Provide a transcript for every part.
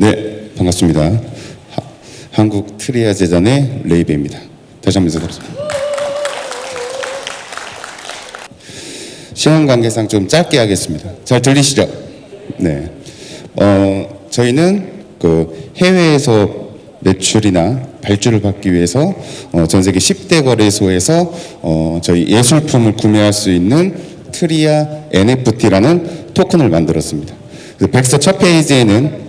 네, 반갑습니다. 하- 한국 트리아 재단의 레이베입니다. 다시 한번 인사드리겠습니다. 시간 관계상 좀 짧게 하겠습니다. 잘 들리시죠? 네. 어, 저희는 그 해외에서 매출이나 발주를 받기 위해서 어, 전 세계 10대 거래소에서 어, 저희 예술품을 구매할 수 있는 트리아 NFT라는 토큰을 만들었습니다. 그 백서 첫 페이지에는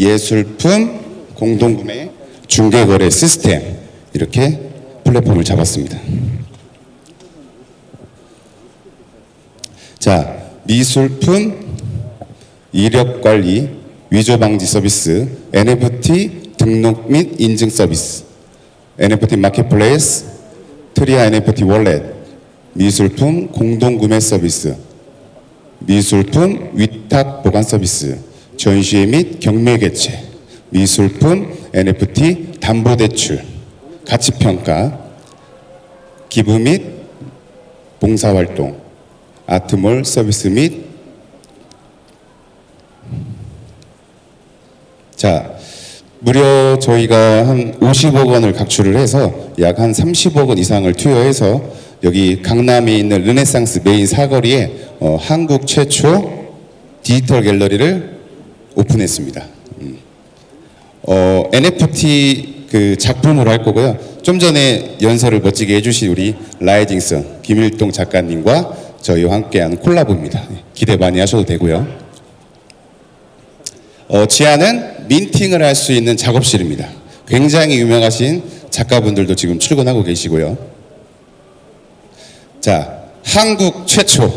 예술품 공동구매 중개거래 시스템 이렇게 플랫폼을 잡았습니다. 자, 미술품 이력 관리 위조 방지 서비스 NFT 등록 및 인증 서비스 NFT 마켓플레이스 트리아 NFT 월렛 미술품 공동 구매 서비스 미술품 위탁 보관 서비스 전시회 및 경매 개최 미술품 NFT 담보 대출 가치 평가 기부 및 봉사 활동 아트몰 서비스 및 자, 무려 저희가 한 50억 원을 각출을 해서 약 한 30억 원 이상을 투여해서 여기 강남에 있는 르네상스 메인 사거리에 어, 한국 최초 디지털 갤러리를 오픈했습니다. 음. 어, NFT 그 작품으로 할 거고요. 좀 전에 연설을 멋지게 해주신 우리 라이징슨 김일동 작가님과 저희와 함께한 콜라보입니다. 기대 많이 하셔도 되고요. 어, 지하는 민팅을 할 수 있는 작업실입니다. 굉장히 유명하신 작가분들도 지금 출근하고 계시고요. 자, 한국 최초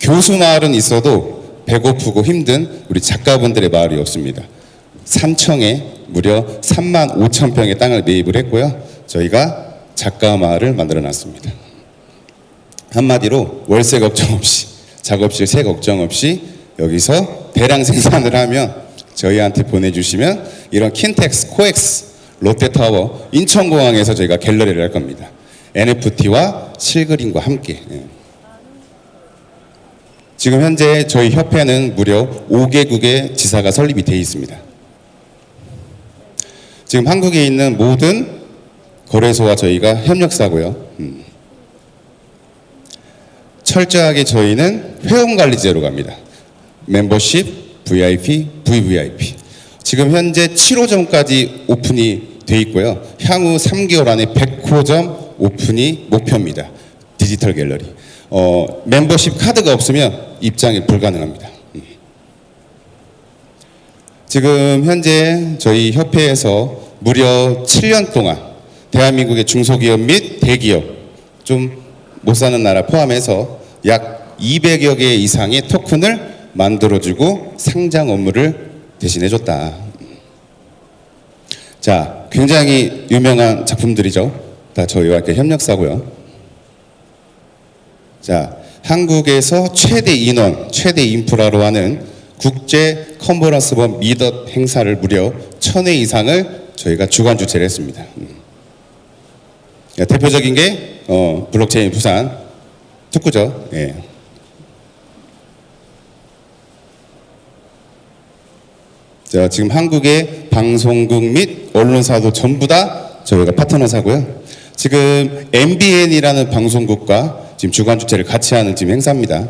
교수 마을은 있어도 배고프고 힘든 우리 작가분들의 마을이 없습니다. 삼청에 무려 3만 5천 평의 땅을 매입을 했고요. 저희가 작가 마을을 만들어 놨습니다. 한마디로 월세 걱정 없이 작업실 세 걱정 없이 여기서 대량 생산을 하면 저희한테 보내주시면 이런 킨텍스, 코엑스, 롯데타워, 인천공항에서 저희가 갤러리를 할 겁니다. NFT와 실그림과 함께. 예. 지금 현재 저희 협회는 무려 5개국의 지사가 설립이 되어 있습니다. 지금 한국에 있는 모든 거래소와 저희가 협력사고요. 음. 철저하게 저희는 회원관리제로 갑니다. 멤버십, VIP, VVIP. 지금 현재 7호점까지 오픈이 돼 있고요. 향후 3개월 안에 100호점 오픈이 목표입니다. 디지털 갤러리. 어, 멤버십 카드가 없으면 입장이 불가능합니다. 음. 지금 현재 저희 협회에서 무려 7년 동안 대한민국의 중소기업 및 대기업 좀 못 사는 나라 포함해서 약 200여 개 이상의 토큰을 만들어주고 상장 업무를 대신해줬다. 자, 굉장히 유명한 작품들이죠. 다 저희와 이렇게 협력사고요. 자, 한국에서 최대 인원, 최대 인프라로 하는 국제 컨퍼런스범 미덧 행사를 무려 천회 이상을 저희가 주관 주최를 했습니다. 음. 야, 대표적인 게 어, 블록체인 부산 특구죠. 예. 자, 지금 한국의 방송국 및 언론사도 전부 다 저희가 파트너사고요. 지금 MBN이라는 방송국과 지금 주관 주최를 같이 하는 지금 행사입니다.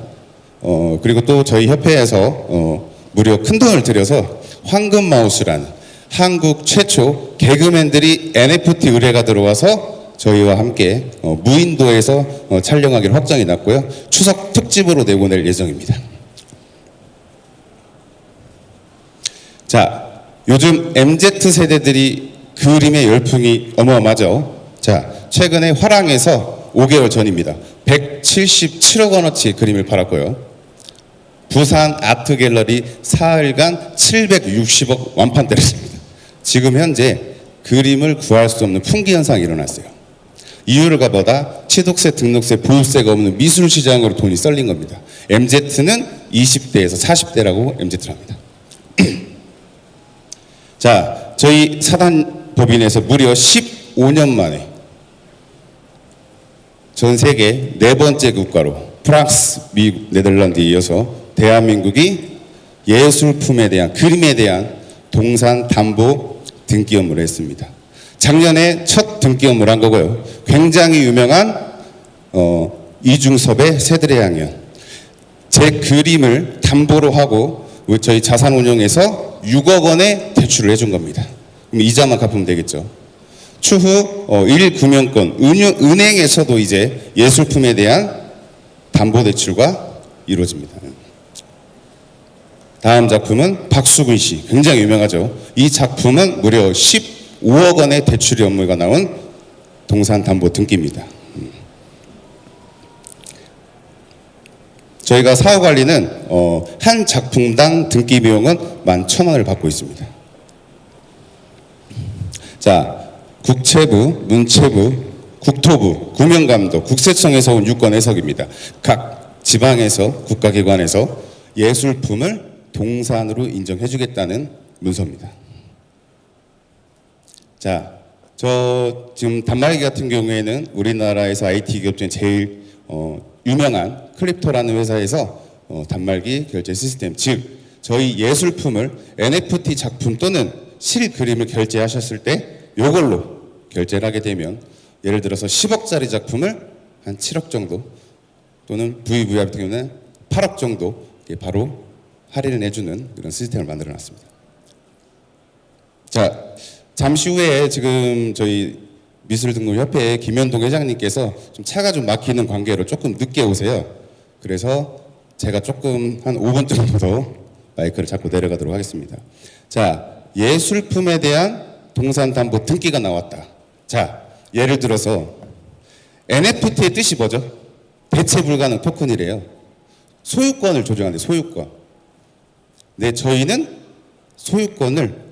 어, 그리고 또 저희 협회에서 어, 무려 큰 돈을 들여서 황금 마우스라는 한국 최초 개그맨들이 NFT 의뢰가 들어와서 저희와 함께 어, 무인도에서 어, 촬영하기로 확정이 났고요. 추석 특집으로 내보낼 예정입니다. 자, 요즘 MZ 세대들이 그림의 열풍이 어마어마하죠. 자, 최근에 화랑에서 5개월 전입니다. 177억 원어치 그림을 팔았고요. 부산 아트 갤러리 사흘간 760억 완판 때렸습니다. 지금 현재 그림을 구할 수 없는 풍기 현상이 일어났어요. 이유가 뭐다? 취득세, 등록세, 보유세가 없는 미술 시장으로 돈이 썰린 겁니다. MZ는 20대에서 40대라고 MZ를 합니다. 자, 저희 사단 법인에서 무려 15년 만에 전 세계 네 번째 국가로 프랑스, 미국, 네덜란드에 이어서 대한민국이 예술품에 대한 그림에 대한 동산 담보 등기 업무를 했습니다. 작년에 첫 등기 업무를 한 거고요. 굉장히 유명한 어, 이중섭의 새들의 향연. 제 그림을 담보로 하고 저희 자산운용에서 6억 원의 대출을 해준 겁니다. 그럼 이자만 갚으면 되겠죠. 추후 어, 1금융권 은유- 은행에서도 이제 예술품에 대한 담보 대출과 이루어집니다. 다음 작품은 박수근 씨 굉장히 유명하죠. 이 작품은 무려 15억 원의 대출이 업무가 나온 동산 담보 등기입니다. 음. 저희가 사후 관리는 어, 한 작품당 등기 비용은 11,000원을 받고 있습니다. 자, 국채부, 문체부, 국토부, 구명감독, 국세청에서 온 유권 해석입니다. 각 지방에서 국가기관에서 예술품을 동산으로 인정해주겠다는 문서입니다. 자, 저 지금 단말기 같은 경우에는 우리나라에서 IT 기업 중에 제일 어, 유명한 클립토라는 회사에서 어, 단말기 결제 시스템, 즉 저희 예술품을 NFT 작품 또는 실 그림을 결제하셨을 때 이걸로 결제를 하게 되면 예를 들어서 10억짜리 작품을 한 7억 정도 또는 VV 같은 경우는 8억 정도 바로 할인을 해주는 이런 시스템을 만들어 놨습니다. 자, 잠시 후에 지금 저희 미술등록협회 김현동 회장님께서 좀 차가 좀 막히는 관계로 조금 늦게 오세요. 그래서 제가 조금 한 5분 정도 더 마이크를 잡고 내려가도록 하겠습니다. 자, 예술품에 대한 동산담보 등기가 나왔다. 자, 예를 들어서 NFT의 뜻이 뭐죠? 대체 불가능 토큰이래요. 소유권을 조정하는데 소유권. 네, 저희는 소유권을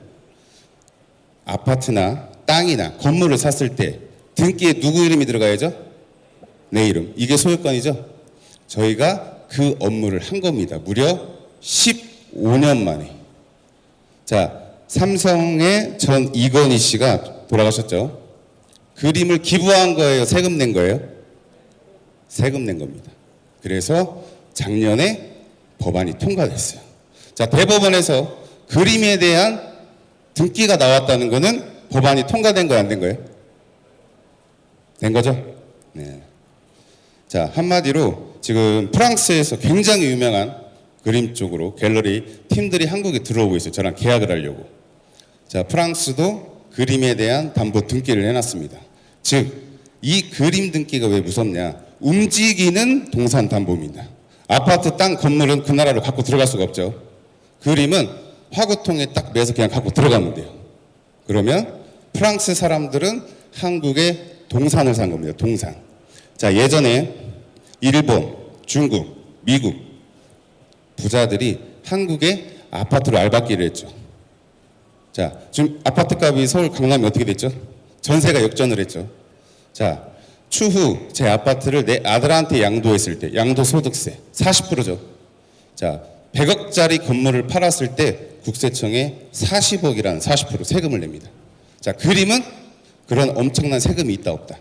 아파트나 땅이나 건물을 샀을 때 등기에 누구 이름이 들어가야죠? 내 이름. 이게 소유권이죠? 저희가 그 업무를 한 겁니다. 무려 15년 만에. 자, 삼성의 전 이건희 씨가 돌아가셨죠? 그림을 기부한 거예요? 세금 낸 거예요? 세금 낸 겁니다. 그래서 작년에 법안이 통과됐어요. 자, 대법원에서 그림에 대한 등기가 나왔다는 거는 법안이 통과된 거예요, 안 된 거예요? 된 거죠? 네. 자, 한마디로 지금 프랑스에서 굉장히 유명한 그림 쪽으로 갤러리 팀들이 한국에 들어오고 있어요. 저랑 계약을 하려고. 자, 프랑스도 그림에 대한 담보 등기를 해놨습니다. 즉, 이 그림 등기가 왜 무섭냐? 움직이는 동산 담보입니다. 아파트, 땅, 건물은 그 나라로 갖고 들어갈 수가 없죠. 그림은 화구통에 딱 매서 그냥 갖고 들어가면 돼요. 그러면 프랑스 사람들은 한국에 동산을 산 겁니다. 동산. 자, 예전에 일본, 중국, 미국 부자들이 한국에 아파트로 알박기를 했죠. 자, 지금 아파트 값이 서울 강남이 어떻게 됐죠? 전세가 역전을 했죠. 자, 추후 제 아파트를 내 아들한테 양도했을 때 양도 소득세 40%죠. 자, 100억짜리 건물을 팔았을 때 국세청에 40억이라는 40% 세금을 냅니다. 자, 그림은 그런 엄청난 세금이 있다 없다?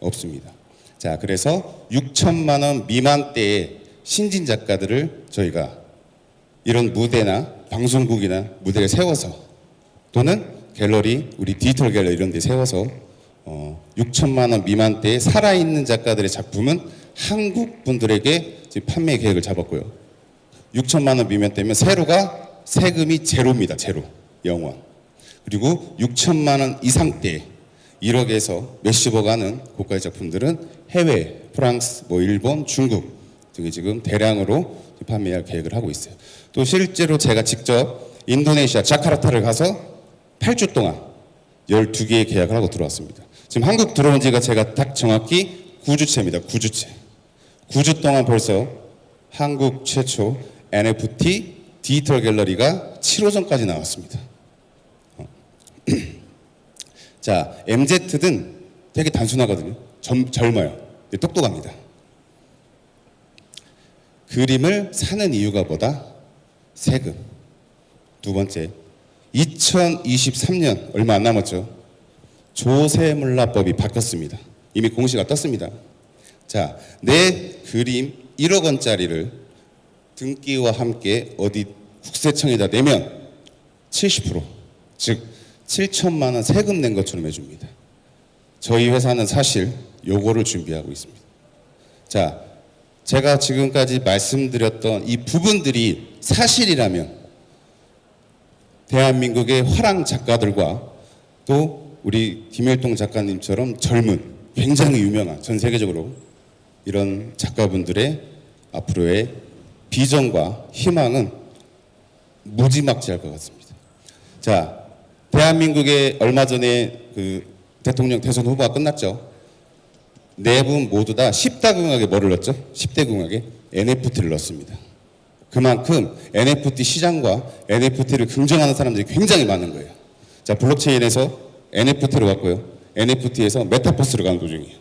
없습니다. 자, 그래서 6천만 원 미만대의 신진 작가들을 저희가 이런 무대나 방송국이나 무대에 세워서 또는 갤러리, 우리 디지털 갤러리 이런 데 세워서 어, 6천만 원 미만대의 살아있는 작가들의 작품은 한국 분들에게 판매 계획을 잡았고요. 6천만 원 미만대면 세로가 세금이 제로입니다. 제로. 영원. 그리고 6천만 원 이상 대 1억에서 몇십억 하는 고가의 작품들은 해외, 프랑스, 뭐 일본, 중국 등에 지금 대량으로 판매할 계획을 하고 있어요. 또 실제로 제가 직접 인도네시아 자카르타를 가서 8주 동안 12개의 계약을 하고 들어왔습니다. 지금 한국 들어온 지가 제가 딱 정확히 9주째입니다. 9주째. 9주 동안 벌써 한국 최초 NFT 디지털 갤러리가 7호점까지 나왔습니다. 어. 자, MZ는 되게 단순하거든요. 젊, 젊어요. 똑똑합니다. 그림을 사는 이유가 뭐다? 세금. 두 번째, 2023년 얼마 안 남았죠. 조세물납법이 바뀌었습니다. 이미 공시가 떴습니다. 자, 내 그림 1억 원짜리를 등기와 함께 어디 국세청에다 내면 70%, 즉 7천만 원 세금 낸 것처럼 해줍니다. 저희 회사는 사실 요거를 준비하고 있습니다. 자, 제가 지금까지 말씀드렸던 이 부분들이 사실이라면 대한민국의 화랑 작가들과 또 우리 김일동 작가님처럼 젊은 굉장히 유명한 전 세계적으로 이런 작가분들의 앞으로의 비전과 희망은 무지막지할 것 같습니다. 자, 대한민국의 얼마 전에 그 대통령 대선 후보가 끝났죠. 네 분 모두 다 10다궁하게 뭐를 넣었죠? 10대 궁하게 NFT를 넣었습니다. 그만큼 NFT 시장과 NFT를 긍정하는 사람들이 굉장히 많은 거예요. 자, 블록체인에서 NFT로 갔고요. NFT에서 메타버스로 가는 도중이에요.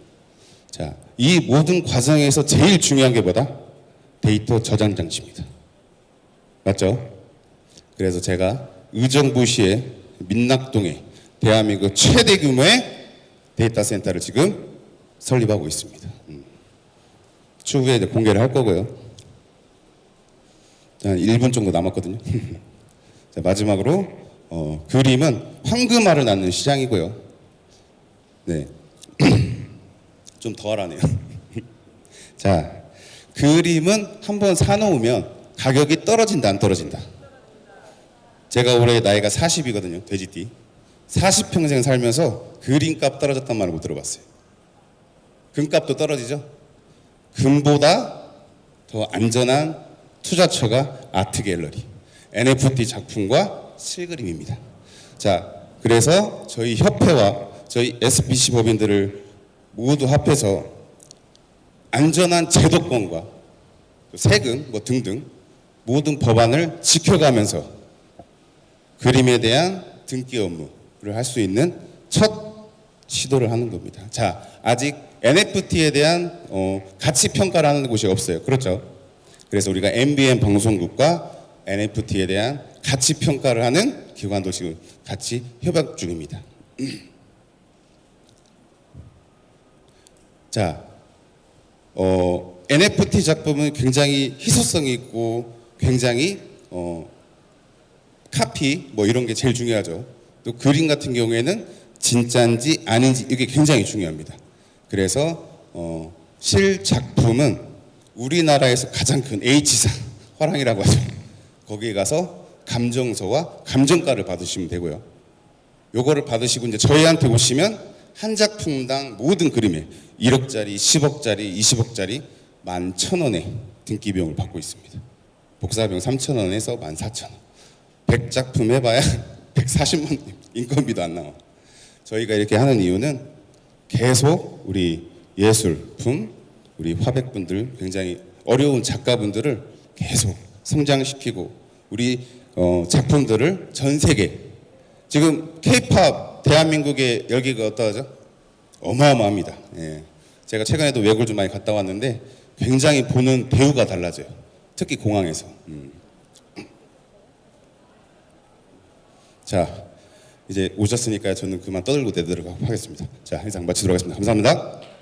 자, 이 모든 과정에서 제일 중요한 게 뭐다? 데이터 저장 장치입니다. 맞죠? 그래서 제가 의정부시의 민낙동에 대한민국 최대 규모의 데이터 센터를 지금 설립하고 있습니다. 음. 추후에 이제 공개를 할 거고요. 한 1분 정도 남았거든요. 자, 마지막으로 어, 그림은 황금알을 낳는 시장이고요. 네. 좀 덜하네요. 자, 그림은 한번 사놓으면 가격이 떨어진다 안 떨어진다. 제가 올해 나이가 40이거든요. 돼지띠. 40평생 살면서 그림값 떨어졌단 말을 못 들어봤어요. 금값도 떨어지죠. 금보다 더 안전한 투자처가 아트 갤러리, NFT 작품과 실그림입니다. 자, 그래서 저희 협회와 저희 SBC 법인들을 모두 합해서 안전한 제도권과 세금 뭐 등등 모든 법안을 지켜가면서 그림에 대한 등기 업무를 할 수 있는 첫 시도를 하는 겁니다. 자, 아직 NFT에 대한 어, 가치 평가를 하는 곳이 없어요. 그렇죠? 그래서 우리가 MBN 방송국과 NFT에 대한 가치 평가를 하는 기관도 지금 같이 협약 중입니다. 자, 어, NFT 작품은 굉장히 희소성이 있고 굉장히 어, 카피 뭐 이런 게 제일 중요하죠. 또 그림 같은 경우에는 진짜인지 아닌지 이게 굉장히 중요합니다. 그래서 어, 실 작품은 우리나라에서 가장 큰 H사 화랑이라고 하죠. 거기에 가서 감정서와 감정가를 받으시면 되고요. 요거를 받으시고 이제 저희한테 오시면 한 작품당 모든 그림에 1억짜리, 10억짜리, 20억짜리 11,000원의 등기 비용을 받고 있습니다. 복사비용 3,000원에서 14,000원. 100작품 해봐야 140만 원 인건비도 안 나와. 저희가 이렇게 하는 이유는 계속 우리 예술품, 우리 화백분들 굉장히 어려운 작가분들을 계속 성장시키고 우리 어, 작품들을 전 세계 지금 K-팝 대한민국의 열기가 어떠하죠? 어마어마합니다. 예. 제가 최근에도 외국을 좀 많이 갔다 왔는데 굉장히 보는 배우가 달라져요. 특히 공항에서. 음. 자, 이제 오셨으니까 저는 그만 떠들고 내도록 하겠습니다. 자, 이상 마치도록 하겠습니다. 감사합니다.